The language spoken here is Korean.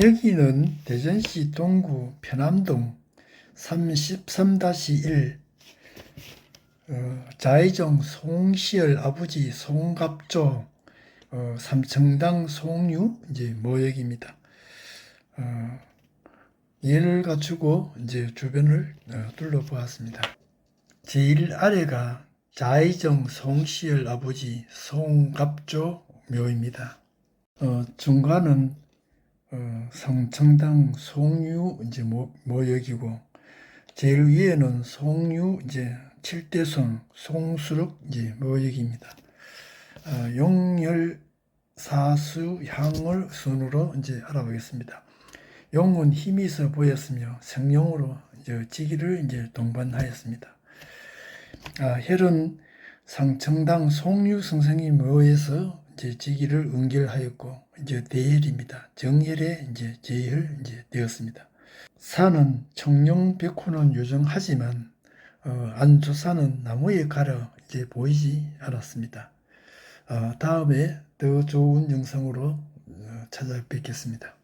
여기는 대전시 동구 편암동 33-1 어, 자의정 송시열 아버지 송갑조 어, 삼청당 송유 이제 모역입니다. 어, 얘를 갖추고 이제 주변을 어, 둘러보았습니다. 제일 아래가 자의정 송시열 아버지 송갑조 묘입니다. 어, 중간은 어, 성청당 송유 이제 모, 모역이고 제일 위에는 송유 이제 칠대손 송수록 이제 모역입니다. 어, 용열 사수 향을 순으로 이제 알아보겠습니다. 용은 힘이 있어 보였으며 성령으로 이제 지기를 이제 동반하였습니다. 아, 혈은 상청당 송유 선생이 모에서 이제 지기를 응결하였고 이제 대혈입니다. 정혈에 이제 제혈 이제 되었습니다. 산은 청룡 백호는 요정하지만 어, 안주산은 나무에 가려 이제 보이지 않았습니다. 어, 다음에 더 좋은 영상으로 어, 찾아뵙겠습니다.